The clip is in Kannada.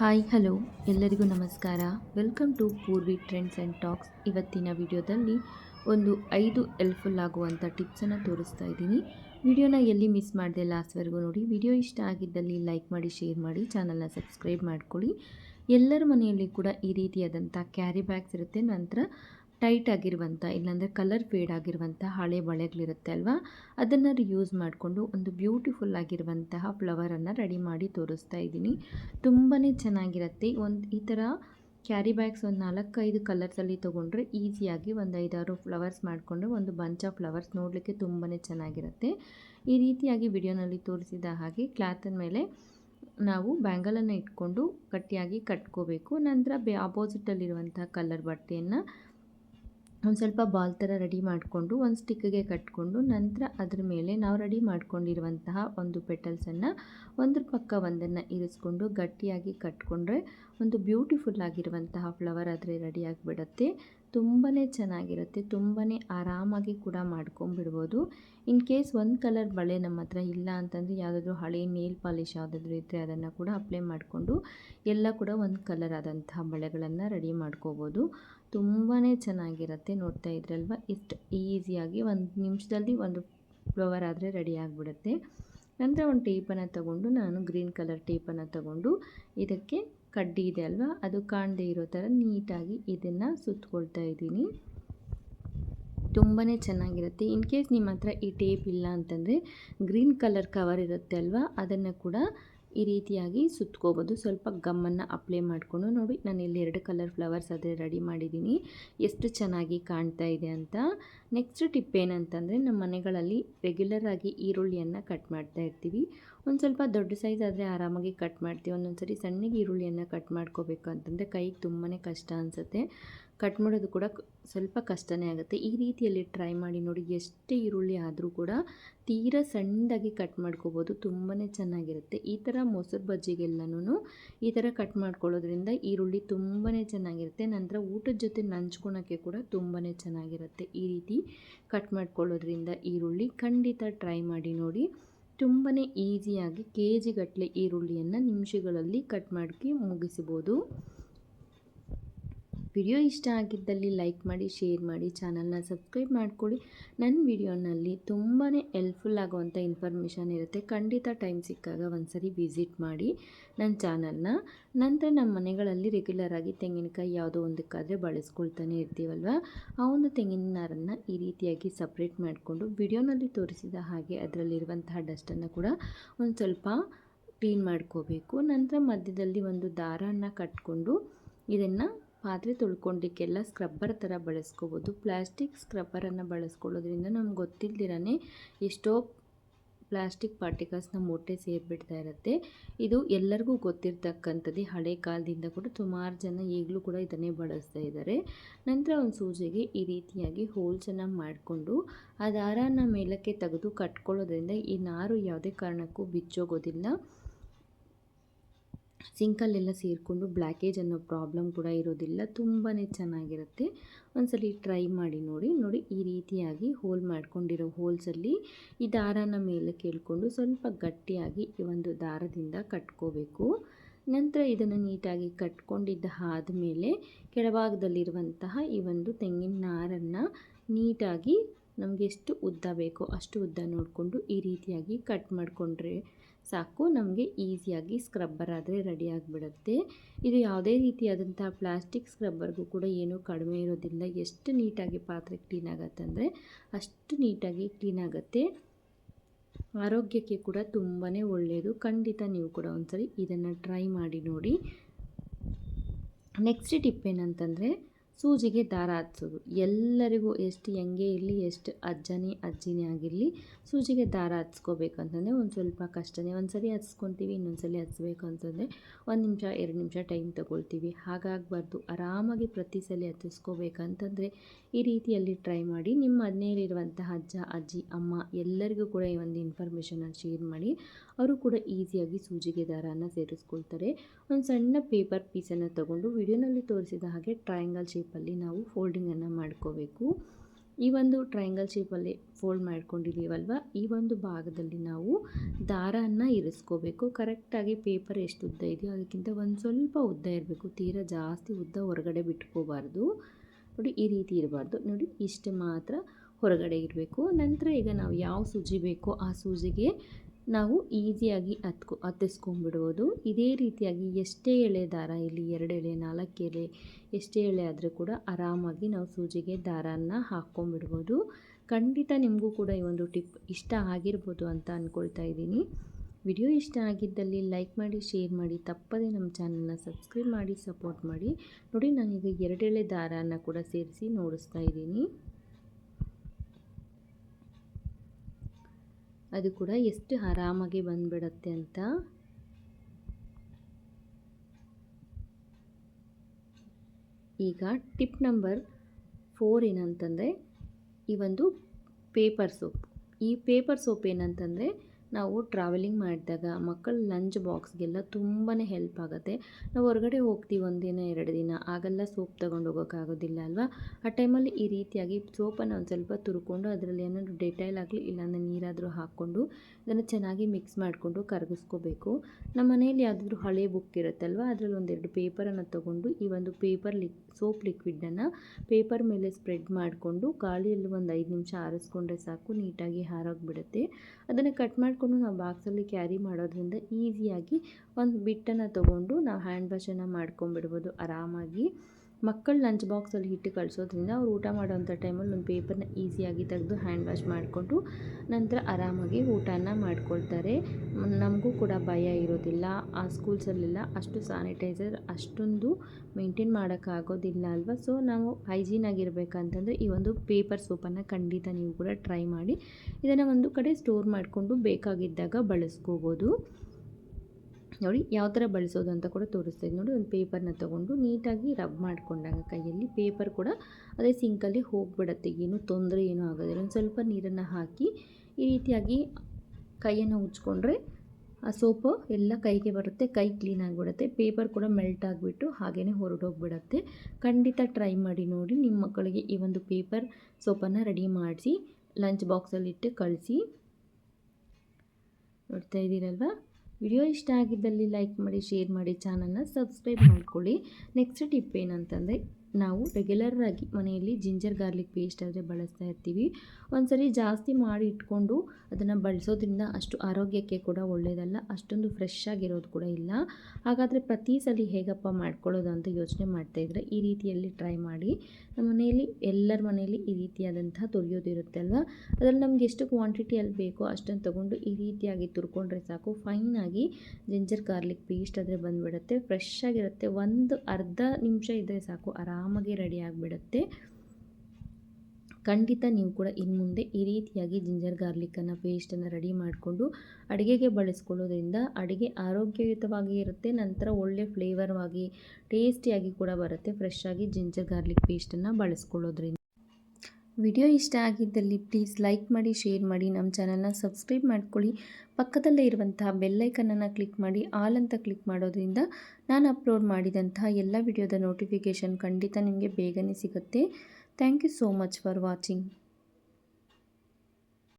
Hi, hello. ಎಲ್ಲರಿಗೂ ನಮಸ್ಕಾರ. Welcome to Purvi trends and talks ಇವತ್ತಿನ ವಿಡಿಯೋದಲ್ಲಿ ಒಂದು ಐದು ಹೆಲ್ಪ್ಫುಲ್ ಆಗುವಂಥ ಟಿಪ್ಸನ್ನು ತೋರಿಸ್ತಾ ಇದ್ದೀನಿ. ವಿಡಿಯೋನ ಎಲ್ಲಿ ಮಿಸ್ ಮಾಡಿದೆ ಲಾಸ್ಟ್ವರೆಗೂ ನೋಡಿ. ವಿಡಿಯೋ ಇಷ್ಟ ಆಗಿದ್ದಲ್ಲಿ ಲೈಕ್ ಮಾಡಿ ಶೇರ್ ಮಾಡಿ ಚಾನಲ್ನ ಸಬ್ಸ್ಕ್ರೈಬ್ ಮಾಡ್ಕೊಳ್ಳಿ. ಎಲ್ಲರ ಮನೆಯಲ್ಲಿ ಕೂಡ ಈ ರೀತಿಯಾದಂಥ ಕ್ಯಾರಿ ಬ್ಯಾಗ್ಸ್ ಇರುತ್ತೆ. ನಂತರ ಟೈಟ್ ಆಗಿರುವಂಥ ಇಲ್ಲಾಂದರೆ ಕಲರ್ ಫೇಡ್ ಆಗಿರುವಂಥ ಹಳೆ ಬಳೆಗಳಿರುತ್ತೆ ಅಲ್ವಾ? ಅದನ್ನು ಯೂಸ್ ಮಾಡಿಕೊಂಡು ಒಂದು ಬ್ಯೂಟಿಫುಲ್ ಆಗಿರುವಂತಹ ಫ್ಲವರನ್ನು ರೆಡಿ ಮಾಡಿ ತೋರಿಸ್ತಾ ಇದ್ದೀನಿ. ತುಂಬಾ ಚೆನ್ನಾಗಿರುತ್ತೆ. ಒಂದು ಈ ಥರ ಕ್ಯಾರಿ ಬ್ಯಾಗ್ಸ್ ಒಂದು ನಾಲ್ಕೈದು ಕಲರ್ಸಲ್ಲಿ ತೊಗೊಂಡ್ರೆ ಈಸಿಯಾಗಿ ಒಂದು ಐದಾರು ಫ್ಲವರ್ಸ್ ಮಾಡಿಕೊಂಡು ಒಂದು ಬಂಚ್ ಆಫ್ ಫ್ಲವರ್ಸ್ ನೋಡಲಿಕ್ಕೆ ತುಂಬಾ ಚೆನ್ನಾಗಿರುತ್ತೆ. ಈ ರೀತಿಯಾಗಿ ವಿಡಿಯೋನಲ್ಲಿ ತೋರಿಸಿದ ಹಾಗೆ ಕ್ಲಾತನ ಮೇಲೆ ನಾವು ಬ್ಯಾಂಗಲನ್ನು ಇಟ್ಕೊಂಡು ಗಟ್ಟಿಯಾಗಿ ಕಟ್ಕೋಬೇಕು. ನಂತರ ಬೆ ಆಪೋಸಿಟಲ್ಲಿರುವಂಥ ಕಲರ್ ಬಟ್ಟೆಯನ್ನು ಒಂದು ಸ್ವಲ್ಪ ಬಾಲ್ ಥರ ರೆಡಿ ಮಾಡಿಕೊಂಡು ಒಂದು ಸ್ಟಿಕ್ಗೆ ಕಟ್ಕೊಂಡು ನಂತರ ಅದ್ರ ಮೇಲೆ ನಾವು ರೆಡಿ ಮಾಡ್ಕೊಂಡಿರುವಂತಹ ಒಂದು ಪೆಟಲ್ಸನ್ನು ಒಂದ್ರ ಪಕ್ಕ ಒಂದನ್ನು ಇರಿಸ್ಕೊಂಡು ಗಟ್ಟಿಯಾಗಿ ಕಟ್ಕೊಂಡ್ರೆ ಒಂದು ಬ್ಯೂಟಿಫುಲ್ ಆಗಿರುವಂತಹ ಫ್ಲವರ್ ಆದರೆ ರೆಡಿಯಾಗಿಬಿಡುತ್ತೆ ತುಂಬಾ ಚೆನ್ನಾಗಿರುತ್ತೆ ತುಂಬಾ ಆರಾಮಾಗಿ ಕೂಡ ಮಾಡ್ಕೊಂಬಿಡ್ಬೋದು ಇನ್ ಕೇಸ್ ಒಂದು ಕಲರ್ ಬಳೆ ನಮ್ಮ ಹತ್ರ ಇಲ್ಲ ಅಂತಂದರೆ ಯಾವುದಾದ್ರೂ ಹಳೆ ನೇಲ್ ಪಾಲಿಶ್ ಯಾವುದಾದ್ರೂ ಇದ್ದರೆ ಅದನ್ನು ಕೂಡ ಅಪ್ಲೈ ಮಾಡಿಕೊಂಡು ಎಲ್ಲ ಕೂಡ ಒಂದು ಕಲರ್ ಆದಂತಹ ಬಳೆಗಳನ್ನು ರೆಡಿ ಮಾಡ್ಕೋಬೋದು. ತುಂಬಾ ಚೆನ್ನಾಗಿರುತ್ತೆ, ನೋಡ್ತಾ ಇದ್ರಲ್ವ? ಇಷ್ಟು ಈಸಿಯಾಗಿ ಒಂದು ನಿಮಿಷದಲ್ಲಿ ಒಂದು ಫ್ಲವರ್ ಆದರೆ ರೆಡಿ ಆಗಿಬಿಡುತ್ತೆ. ನಂತರ ಒಂದು ಟೇಪನ್ನು ತಗೊಂಡು ನಾನು ಗ್ರೀನ್ ಕಲರ್ ಟೇಪನ್ನು ತಗೊಂಡು ಇದಕ್ಕೆ ಕಡ್ಡಿ ಇದೆ ಅಲ್ವಾ? ಅದು ಕಾಣದೇ ಇರೋ ಥರ ನೀಟಾಗಿ ಇದನ್ನು ಸುತ್ತಕೊಳ್ತಾ ಇದ್ದೀನಿ. ತುಂಬಾ ಚೆನ್ನಾಗಿರುತ್ತೆ. ಇನ್ ಕೇಸ್ ನಿಮ್ಮ ಹತ್ರ ಈ ಟೇಪ್ ಇಲ್ಲ ಅಂತಂದರೆ ಗ್ರೀನ್ ಕಲರ್ ಕವರ್ ಇರುತ್ತೆ ಅಲ್ವಾ? ಅದನ್ನು ಕೂಡ ಈ ರೀತಿಯಾಗಿ ಸುತ್ಕೋಬೋದು. ಸ್ವಲ್ಪ ಗಮ್ಮನ್ನು ಅಪ್ಲೈ ಮಾಡಿಕೊಂಡು ನೋಡಿ, ನಾನು ಇಲ್ಲಿ ಎರಡು ಕಲರ್ ಫ್ಲವರ್ಸ್ ಅದೇ ರೆಡಿ ಮಾಡಿದ್ದೀನಿ. ಎಷ್ಟು ಚೆನ್ನಾಗಿ ಕಾಣ್ತಾ ಇದೆ ಅಂತ. ನೆಕ್ಸ್ಟ್ ಟಿಪ್ ಏನಂತಂದರೆ ನಮ್ಮ ಮನೆಗಳಲ್ಲಿ ರೆಗ್ಯುಲರ್ ಆಗಿ ಈರುಳ್ಳಿಯನ್ನು ಕಟ್ ಮಾಡ್ತಾ ಇರ್ತೀವಿ. ಒಂದು ಸ್ವಲ್ಪ ದೊಡ್ಡ ಸೈಜ್ ಆದರೆ ಆರಾಮಾಗಿ ಕಟ್ ಮಾಡ್ತೀವಿ. ಒಂದೊಂದು ಸರಿ ಸಣ್ಣಗೆ ಈರುಳ್ಳಿಯನ್ನು ಕಟ್ ಮಾಡ್ಕೋಬೇಕು ಅಂತಂದರೆ ಕೈಗೆ ತುಂಬಾ ಕಷ್ಟ ಅನಿಸುತ್ತೆ. ಕಟ್ ಮಾಡೋದು ಕೂಡ ಸ್ವಲ್ಪ ಕಷ್ಟನೇ ಆಗುತ್ತೆ. ಈ ರೀತಿಯಲ್ಲಿ ಟ್ರೈ ಮಾಡಿ ನೋಡಿ ಎಷ್ಟೇ ಈರುಳ್ಳಿ ಆದರೂ ಕೂಡ ತೀರಾ ಸಣ್ಣದಾಗಿ ಕಟ್ ಮಾಡ್ಕೋಬೋದು ತುಂಬಾ ಚೆನ್ನಾಗಿರುತ್ತೆ. ಈ ಥರ ಮೊಸರು ಬಜ್ಜಿಗೆಲ್ಲನೂ ಈ ಥರ ಕಟ್ ಮಾಡ್ಕೊಳ್ಳೋದ್ರಿಂದ ಈರುಳ್ಳಿ ತುಂಬಾ ಚೆನ್ನಾಗಿರುತ್ತೆ. ನಂತರ ಊಟದ ಜೊತೆ ನಂಚ್ಕೊಳೋಕ್ಕೆ ಕೂಡ ತುಂಬಾ ಚೆನ್ನಾಗಿರುತ್ತೆ. ಈ ರೀತಿ ಕಟ್ ಮಾಡ್ಕೊಳ್ಳೋದ್ರಿಂದ ಈರುಳ್ಳಿ ಖಂಡಿತ ಟ್ರೈ ಮಾಡಿ ನೋಡಿ ತುಂಬಾ ಈಸಿಯಾಗಿ ಕೆ ಜಿಗಟ್ಟಲೆ ಈರುಳ್ಳಿಯನ್ನು ನಿಮಿಷಗಳಲ್ಲಿ ಕಟ್ ಮಾಡಿ ಮುಗಿಸ್ಬೋದು. ವಿಡಿಯೋ ಇಷ್ಟ ಆಗಿದ್ದಲ್ಲಿ ಲೈಕ್ ಮಾಡಿ, ಶೇರ್ ಮಾಡಿ, ಚಾನಲ್ನ ಸಬ್ಸ್ಕ್ರೈಬ್ ಮಾಡ್ಕೊಳ್ಳಿ. ನನ್ನ ವಿಡಿಯೋನಲ್ಲಿ ತುಂಬಾ ಹೆಲ್ಪ್ಫುಲ್ ಆಗುವಂಥ ಇನ್ಫಾರ್ಮೇಷನ್ ಇರುತ್ತೆ. ಖಂಡಿತ ಟೈಮ್ ಸಿಕ್ಕಾಗ ಒಂದ್ಸರಿ ವಿಸಿಟ್ ಮಾಡಿ ನನ್ನ ಚಾನಲ್ನ. ನಂತರ ನಮ್ಮ ಮನೆಗಳಲ್ಲಿ ರೆಗ್ಯುಲರಾಗಿ ತೆಂಗಿನಕಾಯಿ ಯಾವುದೋ ಒಂದಕ್ಕಾದರೆ ಬಳಸ್ಕೊಳ್ತಾನೆ ಇರ್ತೀವಲ್ವ? ಆ ಒಂದು ತೆಂಗಿನ ನಾರನ್ನು ಈ ರೀತಿಯಾಗಿ ಸಪ್ರೇಟ್ ಮಾಡಿಕೊಂಡು ವಿಡಿಯೋನಲ್ಲಿ ತೋರಿಸಿದ ಹಾಗೆ ಅದರಲ್ಲಿರುವಂತಹ ಡಸ್ಟನ್ನು ಕೂಡ ಒಂದು ಸ್ವಲ್ಪ ಕ್ಲೀನ್ ಮಾಡ್ಕೋಬೇಕು. ನಂತರ ಮಧ್ಯದಲ್ಲಿ ಒಂದು ದಾರನ್ನು ಕಟ್ಕೊಂಡು ಇದನ್ನು ಪಾತ್ರೆ ತೊಳ್ಕೊಂಡಿಕ್ಕೆಲ್ಲ ಸ್ಕ್ರಬ್ಬರ್ ಥರ ಬಳಸ್ಕೋಬೋದು. ಪ್ಲಾಸ್ಟಿಕ್ ಸ್ಕ್ರಬ್ಬರನ್ನು ಬಳಸ್ಕೊಳ್ಳೋದ್ರಿಂದ ನಮ್ಗೆ ಗೊತ್ತಿಲ್ದಿರೇ ಎಷ್ಟೋ ಪ್ಲಾಸ್ಟಿಕ್ ಪಾರ್ಟಿಕಲ್ಸ್ ಮೊಟ್ಟೆ ಸೇರಿಬಿಡ್ತಾ ಇರುತ್ತೆ. ಇದು ಎಲ್ಲರಿಗೂ ಗೊತ್ತಿರ್ತಕ್ಕಂಥದ್ದು ಹಳೆ ಕಾಲದಿಂದ ಕೂಡ ಸುಮಾರು ಜನ ಈಗಲೂ ಕೂಡ ಇದನ್ನೇ ಬಳಸ್ತಾ ಇದ್ದಾರೆ ನಂತರ ಒಂದು ಸೂಜಿಗೆ ಈ ರೀತಿಯಾಗಿ ಹೋಲ್ಸನ್ನು ಮಾಡಿಕೊಂಡು ಆ ದಾರನ ಮೇಲಕ್ಕೆ ತೆಗೆದು ಕಟ್ಕೊಳ್ಳೋದ್ರಿಂದ ಈ ನಾರು ಯಾವುದೇ ಕಾರಣಕ್ಕೂ ಬಿಚ್ಚೋಗೋದಿಲ್ಲ. ಸಿಂಕಲ್ಲೆಲ್ಲ ಸೇರಿಕೊಂಡು ಬ್ಲ್ಯಾಕೇಜ್ ಅನ್ನೋ ಪ್ರಾಬ್ಲಮ್ ಕೂಡ ಇರೋದಿಲ್ಲ ತುಂಬಾ ಚೆನ್ನಾಗಿರುತ್ತೆ. ಒಂದ್ಸಲಿ ಟ್ರೈ ಮಾಡಿ ನೋಡಿ ನೋಡಿ ಈ ರೀತಿಯಾಗಿ ಹೋಲ್ ಮಾಡ್ಕೊಂಡಿರೋ ಹೋಲ್ಸಲ್ಲಿ ಈ ದಾರನ ಮೇಲೆ ಕೇಳಿಕೊಂಡು ಸ್ವಲ್ಪ ಗಟ್ಟಿಯಾಗಿ ಈ ಒಂದು ದಾರದಿಂದ ಕಟ್ಕೋಬೇಕು. ನಂತರ ಇದನ್ನು ನೀಟಾಗಿ ಕಟ್ಕೊಂಡಿದ್ದ ಆದಮೇಲೆ ಕೆಳಭಾಗದಲ್ಲಿರುವಂತಹ ಈ ಒಂದು ತೆಂಗಿನ ನಾರನ್ನು ನೀಟಾಗಿ ನಮಗೆ ಎಷ್ಟು ಉದ್ದ ಬೇಕೋ ಅಷ್ಟು ಉದ್ದ ನೋಡಿಕೊಂಡು ಈ ರೀತಿಯಾಗಿ ಕಟ್ ಮಾಡಿಕೊಂಡ್ರೆ ಸಾಕು, ನಮಗೆ ಈಸಿಯಾಗಿ ಸ್ಕ್ರಬ್ಬರ್ ಆದರೆ ರೆಡಿ ಆಗಿಬಿಡುತ್ತೆ. ಇದು ಯಾವುದೇ ರೀತಿಯಾದಂಥ ಪ್ಲಾಸ್ಟಿಕ್ ಸ್ಕ್ರಬ್ಬರ್ಗೂ ಕೂಡ ಏನೂ ಕಡಿಮೆ ಇರೋದಿಲ್ಲ. ಎಷ್ಟು ನೀಟಾಗಿ ಪಾತ್ರೆ ಕ್ಲೀನ್ ಆಗುತ್ತೆ ಅಂದರೆ ಅಷ್ಟು ನೀಟಾಗಿ ಕ್ಲೀನ್ ಆಗುತ್ತೆ. ಆರೋಗ್ಯಕ್ಕೆ ಕೂಡ ತುಂಬಾ ಒಳ್ಳೆಯದು ಖಂಡಿತ ನೀವು ಕೂಡ ಒಂದ್ಸರಿ ಇದನ್ನು ಟ್ರೈ ಮಾಡಿ ನೋಡಿ. ನೆಕ್ಸ್ಟ್ ಟಿಪ್ ಏನಂತಂದರೆ ಸೂಜಿಗೆ ದಾರ ಹಚ್ಚೋದು. ಎಲ್ಲರಿಗೂ ಎಷ್ಟು ಹೆಂಗೆ ಇರಲಿ, ಎಷ್ಟು ಅಜ್ಜನೇ ಅಜ್ಜಿನೇ ಆಗಿರಲಿ ಸೂಜಿಗೆ ದಾರ ಹಚ್ಕೋಬೇಕು ಅಂತಂದರೆ ಒಂದು ಸ್ವಲ್ಪ ಕಷ್ಟನೇ. ಒಂದು ಸರಿ ಹಚ್ಕೊತೀವಿ ಇನ್ನೊಂದು ಸಲ ಹಚ್ಬೇಕು ಅಂತಂದರೆ ಒಂದು ನಿಮಿಷ, ಎರಡು ನಿಮಿಷ ಟೈಮ್ ತೊಗೊಳ್ತೀವಿ. ಹಾಗಾಗಬಾರ್ದು. ಆರಾಮಾಗಿ ಪ್ರತಿ ಸಲ ಹಚ್ಚಿಸ್ಕೋಬೇಕಂತಂದರೆ ಈ ರೀತಿಯಲ್ಲಿ ಟ್ರೈ ಮಾಡಿ. ನಿಮ್ಮ ಮನೆಯಲ್ಲಿರುವಂತಹ ಅಜ್ಜ, ಅಜ್ಜಿ, ಅಮ್ಮ ಎಲ್ಲರಿಗೂ ಕೂಡ ಈ ಒಂದು ಇನ್ಫಾರ್ಮೇಷನ್ನ ಶೇರ್ ಮಾಡಿ. ಅವರು ಕೂಡ ಈಸಿಯಾಗಿ ಸೂಜಿಗೆ ದಾರನ ಸೇರಿಸ್ಕೊಳ್ತಾರೆ. ಒಂದು ಸಣ್ಣ ಪೇಪರ್ ಪೀಸನ್ನು ತಗೊಂಡು ವಿಡಿಯೋನಲ್ಲಿ ತೋರಿಸಿದ ಹಾಗೆ ಟ್ರಯಾಂಗಲ್ ಶೇಪಲ್ಲಿ ನಾವು ಫೋಲ್ಡಿಂಗನ್ನು ಮಾಡ್ಕೋಬೇಕು. ಈ ಒಂದು ಟ್ರಯಾಂಗಲ್ ಶೇಪಲ್ಲಿ ಫೋಲ್ಡ್ ಮಾಡ್ಕೊಂಡಿದ್ದೀವಲ್ವ? ಈ ಒಂದು ಭಾಗದಲ್ಲಿ ನಾವು ದಾರವನ್ನು ಇರಿಸ್ಕೋಬೇಕು. ಕರೆಕ್ಟಾಗಿ ಪೇಪರ್ ಎಷ್ಟು ಉದ್ದ ಇದೆಯೋ ಅದಕ್ಕಿಂತ ಒಂದು ಸ್ವಲ್ಪ ಉದ್ದ ಇರಬೇಕು. ತೀರಾ ಜಾಸ್ತಿ ಉದ್ದ ಹೊರಗಡೆ ಬಿಟ್ಕೋಬಾರ್ದು. ನೋಡಿ ಈ ರೀತಿ ಇರಬಾರ್ದು. ನೋಡಿ ಇಷ್ಟು ಮಾತ್ರ. ಹೊರಗಡೆ ಇರಬೇಕು. ನಂತರ ಈಗ ನಾವು ಯಾವ ಸೂಜಿ ಬೇಕೋ ಆ ಸೂಜಿಗೆ ನಾವು ಈಸಿಯಾಗಿ ಹತ್ಕೊ ಹತ್ತಿಸ್ಕೊಂಡ್ಬಿಡ್ಬೋದು ಇದೇ ರೀತಿಯಾಗಿ ಎಷ್ಟೇ ಎಳೆ ದಾರ ಇಲ್ಲಿ ಎರಡು ಎಳೆ, ನಾಲ್ಕು ಎಳೆ, ಎಷ್ಟೇ ಎಳೆ ಆದರೂ ಕೂಡ ಆರಾಮಾಗಿ ನಾವು ಸೂಜಿಗೆ ದಾರನ ಹಾಕ್ಕೊಂಡ್ಬಿಡ್ಬೋದು. ಖಂಡಿತ ನಿಮಗೂ ಕೂಡ ಈ ಒಂದು ಟಿಪ್ ಇಷ್ಟ ಆಗಿರ್ಬೋದು ಅಂತ ಅಂದ್ಕೊಳ್ತಾ ಇದ್ದೀನಿ. ವಿಡಿಯೋ ಇಷ್ಟ ಆಗಿದ್ದಲ್ಲಿ ಲೈಕ್ ಮಾಡಿ, ಶೇರ್ ಮಾಡಿ, ತಪ್ಪದೇ ನಮ್ಮ ಚಾನಲ್ನ ಸಬ್ಸ್ಕ್ರೈಬ್ ಮಾಡಿ, ಸಪೋರ್ಟ್ ಮಾಡಿ. ನೋಡಿ ನಾನೀಗ ಎರಡೆಳೆ ದಾರನ ಕೂಡ ಸೇರಿಸಿ ನೋಡಿಸ್ತಾ ಇದ್ದೀನಿ. ಅದು ಕೂಡ ಎಷ್ಟು ಆರಾಮಾಗಿ ಬಂದ್ಬಿಡತ್ತೆ ಅಂತ. ಈಗ ಟಿಪ್ ನಂಬರ್ ಫೋರ್ ಏನಂತಂದರೆ, ಈ ಒಂದು ಪೇಪರ್ ಸೋಪ್. ಈ ಪೇಪರ್ ಸೋಪ್ ಏನಂತಂದರೆ ನಾವು ಟ್ರಾವೆಲಿಂಗ್ ಮಾಡಿದಾಗ ಮಕ್ಕಳ ಲಂಚ್ ಬಾಕ್ಸ್ಗೆಲ್ಲ ತುಂಬಾ ಹೆಲ್ಪ್ ಆಗುತ್ತೆ. ನಾವು ಹೊರಗಡೆ ಹೋಗ್ತೀವಿ ಒಂದಿನ, ಎರಡು ದಿನ, ಆಗೆಲ್ಲ ಸೋಪ್ ತೊಗೊಂಡು ಹೋಗೋಕ್ಕಾಗೋದಿಲ್ಲ ಅಲ್ವಾ? ಆ ಟೈಮಲ್ಲಿ ಈ ರೀತಿಯಾಗಿ ಸೋಪನ್ನು ಒಂದು ಸ್ವಲ್ಪ ತುರ್ಕೊಂಡು ಅದರಲ್ಲಿ ಏನಾದರೂ ಡೆಟೈಲ್ ಆಗಲಿ, ಇಲ್ಲಾಂದರೆ ನೀರಾದರೂ ಹಾಕ್ಕೊಂಡು ಇದನ್ನು ಚೆನ್ನಾಗಿ ಮಿಕ್ಸ್ ಮಾಡಿಕೊಂಡು ಕರಗಿಸ್ಕೋಬೇಕು. ನಮ್ಮ ಮನೆಯಲ್ಲಿ ಯಾವುದಾದ್ರೂ ಹಳೆ ಬುಕ್ ಇರುತ್ತಲ್ವ, ಅದರಲ್ಲಿ ಒಂದೆರಡು ಪೇಪರನ್ನು ತೊಗೊಂಡು ಈ ಒಂದು ಪೇಪರ್ ಲಿಕ್ ಸೋಪ್ ಲಿಕ್ವಿಡನ್ನು ಪೇಪರ್ ಮೇಲೆ ಸ್ಪ್ರೆಡ್ ಮಾಡಿಕೊಂಡು ಗಾಳಿಯಲ್ಲಿ ಒಂದು ಐದು ನಿಮಿಷ ಆರಿಸ್ಕೊಂಡ್ರೆ ಸಾಕು, ನೀಟಾಗಿ ಹಾರೋಗಿಬಿಡುತ್ತೆ. ಅದನ್ನು ಕಟ್ ಮಾಡಿಕೊಂಡು ನಾವು ಬಾಕ್ಸಲ್ಲಿ ಕ್ಯಾರಿ ಮಾಡೋದ್ರಿಂದ ಈಸಿಯಾಗಿ ಒಂದು ಬಿಟ್ಟನ್ನು ತೊಗೊಂಡು ನಾವು ಹ್ಯಾಂಡ್ ವಾಶನ್ನು ಮಾಡ್ಕೊಂಬಿಡ್ಬೋದು ಆರಾಮಾಗಿ. ಮಕ್ಕಳು ಲಂಚ್ ಬಾಕ್ಸಲ್ಲಿ ಇಟ್ಟು ಕಳಿಸೋದ್ರಿಂದ ಅವ್ರು ಊಟ ಮಾಡೋವಂಥ ಟೈಮಲ್ಲಿ ಒಂದು ಪೇಪರ್ನ ಈಸಿಯಾಗಿ ತೆಗೆದು ಹ್ಯಾಂಡ್ ವಾಶ್ ಮಾಡಿಕೊಂಡು ನಂತರ ಆರಾಮಾಗಿ ಊಟನ ಮಾಡ್ಕೊಳ್ತಾರೆ. ನಮಗೂ ಕೂಡ ಭಯ ಇರೋದಿಲ್ಲ, ಆ ಸ್ಕೂಲ್ಸಲ್ಲೆಲ್ಲ ಅಷ್ಟು ಸ್ಯಾನಿಟೈಸರ್ ಅಷ್ಟೊಂದು ಮೇಂಟೈನ್ ಮಾಡೋಕ್ಕಾಗೋದಿಲ್ಲ ಅಲ್ವಾ? ಸೊ ನಾವು ಹೈಜೀನ್ ಆಗಿರಬೇಕಂತಂದರೆ ಈ ಒಂದು ಪೇಪರ್ ಸೋಪನ್ನು ಖಂಡಿತ ನೀವು ಕೂಡ ಟ್ರೈ ಮಾಡಿ, ಇದನ್ನು ಒಂದು ಕಡೆ ಸ್ಟೋರ್ ಮಾಡಿಕೊಂಡು ಬೇಕಾಗಿದ್ದಾಗ ಬಳಸ್ಕೋಬೋದು. ನೋಡಿ ಯಾವ ಥರ ಬಳಸೋದು ಅಂತ ಕೂಡ ತೋರಿಸ್ತಾ ನೋಡಿ ಒಂದು ಪೇಪರ್ನ ತೊಗೊಂಡು ನೀಟಾಗಿ ರಬ್ ಮಾಡಿಕೊಂಡಾಗ ಕೈಯಲ್ಲಿ. ಪೇಪರ್ ಕೂಡ ಅದೇ ಸಿಂಕಲ್ಲಿ ಹೋಗಿಬಿಡತ್ತೆ, ಏನೂ ತೊಂದರೆ ಏನೂ ಆಗೋದಿಲ್ಲ. ಒಂದು ಸ್ವಲ್ಪ ನೀರನ್ನು ಹಾಕಿ ಈ ರೀತಿಯಾಗಿ ಕೈಯನ್ನು ಉಜ್ಕೊಂಡ್ರೆ ಆ ಸೋಪು ಎಲ್ಲ ಕೈಗೆ ಬರುತ್ತೆ, ಕೈ ಕ್ಲೀನ್ ಆಗಿಬಿಡುತ್ತೆ. ಪೇಪರ್ ಕೂಡ ಮೆಲ್ಟ್ ಆಗಿಬಿಟ್ಟು ಹಾಗೆಯೇ ಹೊರಟೋಗ್ಬಿಡತ್ತೆ ಖಂಡಿತ ಟ್ರೈ ಮಾಡಿ ನೋಡಿ, ನಿಮ್ಮ ಮಕ್ಕಳಿಗೆ ಈ ಒಂದು ಪೇಪರ್ ಸೋಪನ್ನು ರೆಡಿ ಮಾಡಿಸಿ, ಲಂಚ್ ಬಾಕ್ಸಲ್ಲಿಟ್ಟು ಕಳಿಸಿ. ನೋಡ್ತಾ ಇದ್ದೀರಲ್ವಾ? ವಿಡಿಯೋ ಇಷ್ಟ ಆಗಿದ್ದಲ್ಲಿ ಲೈಕ್ ಮಾಡಿ ಶೇರ್ ಮಾಡಿ ಚಾನಲ್ನ ಸಬ್ಸ್ಕ್ರೈಬ್ ಮಾಡ್ಕೊಳ್ಳಿ. ನೆಕ್ಸ್ಟ್ ಟಿಪ್ ಏನಂತಂದರೆ ನಾವು ರೆಗ್ಯುಲರಾಗಿ ಮನೆಯಲ್ಲಿ ಜಿಂಜರ್ ಗಾರ್ಲಿಕ್ ಪೇಸ್ಟ್ ಆದರೆ ಬಳಸ್ತಾ ಇರ್ತೀವಿ. ಒಂದ್ಸರಿ ಜಾಸ್ತಿ ಮಾಡಿ ಇಟ್ಕೊಂಡು ಅದನ್ನು ಬಳಸೋದ್ರಿಂದ ಅಷ್ಟು ಆರೋಗ್ಯಕ್ಕೆ ಕೂಡ ಒಳ್ಳೆಯದಲ್ಲ ಅಷ್ಟೊಂದು ಫ್ರೆಶ್ ಆಗಿರೋದು ಕೂಡ ಇಲ್ಲ. ಹಾಗಾದರೆ ಪ್ರತಿ ಸಲ ಹೇಗಪ್ಪ ಮಾಡ್ಕೊಳ್ಳೋದು ಅಂತ ಯೋಚನೆ ಮಾಡ್ತಾ ಮಾಡ್ತಾಯಿದ್ರೆ ಈ ರೀತಿಯಲ್ಲಿ ಟ್ರೈ ಮಾಡಿ. ನಮ್ಮ ಮನೆಯಲ್ಲಿ, ಎಲ್ಲರ ಮನೆಯಲ್ಲಿ ಈ ರೀತಿಯಾದಂತಹ ತುರಿಯೋದಿರುತ್ತಲ್ವ ಅದರಲ್ಲಿ ನಮ್ಗೆ ಎಷ್ಟು ಕ್ವಾಂಟಿಟಿಯಲ್ಲಿ ಬೇಕೋ ಅಷ್ಟನ್ನು ತೊಗೊಂಡು ಈ ರೀತಿಯಾಗಿ ತುರ್ಕೊಂಡ್ರೆ ಸಾಕು. ಫೈನಾಗಿ ಜಿಂಜರ್ ಗಾರ್ಲಿಕ್ ಪೇಸ್ಟ್ ಆದರೆ ಬಂದುಬಿಡುತ್ತೆ ಫ್ರೆಶ್ ಆಗಿರುತ್ತೆ. ಒಂದು ಅರ್ಧ ನಿಮಿಷ ಇದ್ದರೆ ಸಾಕು ಆರಾಮಾಗಿ ರೆಡಿ ಆಗಿಬಿಡುತ್ತೆ. ಖಂಡಿತ ನೀವು ಕೂಡ ಇನ್ನು ಮುಂದೆ ಈ ರೀತಿಯಾಗಿ ಜಿಂಜರ್ ಗಾರ್ಲಿಕ್ಕನ್ನು ಪೇಸ್ಟನ್ನು ರೆಡಿ ಮಾಡಿಕೊಂಡು ಅಡುಗೆಗೆ ಬಳಸ್ಕೊಳ್ಳೋದ್ರಿಂದ ಅಡುಗೆ ಆರೋಗ್ಯಯುತವಾಗಿ ಇರುತ್ತೆ, ನಂತರ ಒಳ್ಳೆ ಫ್ಲೇವರ್ವಾಗಿ ಟೇಸ್ಟಿಯಾಗಿ ಕೂಡ ಬರುತ್ತೆ ಫ್ರೆಶ್ ಆಗಿ ಜಿಂಜರ್ ಗಾರ್ಲಿಕ್ ಪೇಸ್ಟನ್ನು ಬಳಸ್ಕೊಳ್ಳೋದ್ರಿಂದ. ವಿಡಿಯೋ ಇಷ್ಟ ಆಗಿದ್ದಲ್ಲಿ ಪ್ಲೀಸ್ ಲೈಕ್ ಮಾಡಿ, ಶೇರ್ ಮಾಡಿ, ನಮ್ಮ ಚಾನಲ್ನ ಸಬ್ಸ್ಕ್ರೈಬ್ ಮಾಡ್ಕೊಳ್ಳಿ. ಪಕ್ಕದಲ್ಲೇ ಇರುವಂತಹ ಬೆಲ್ಲೈಕನನ್ನು ಕ್ಲಿಕ್ ಮಾಡಿ, ಆಲ್ ಅಂತ ಕ್ಲಿಕ್ ಮಾಡೋದ್ರಿಂದ ನಾನು ಅಪ್ಲೋಡ್ ಮಾಡಿದಂತಹ ಎಲ್ಲ ವಿಡಿಯೋದ ನೋಟಿಫಿಕೇಷನ್ ಖಂಡಿತ ನಿಮಗೆ ಬೇಗನೆ ಸಿಗುತ್ತೆ. Thank you so much for watching.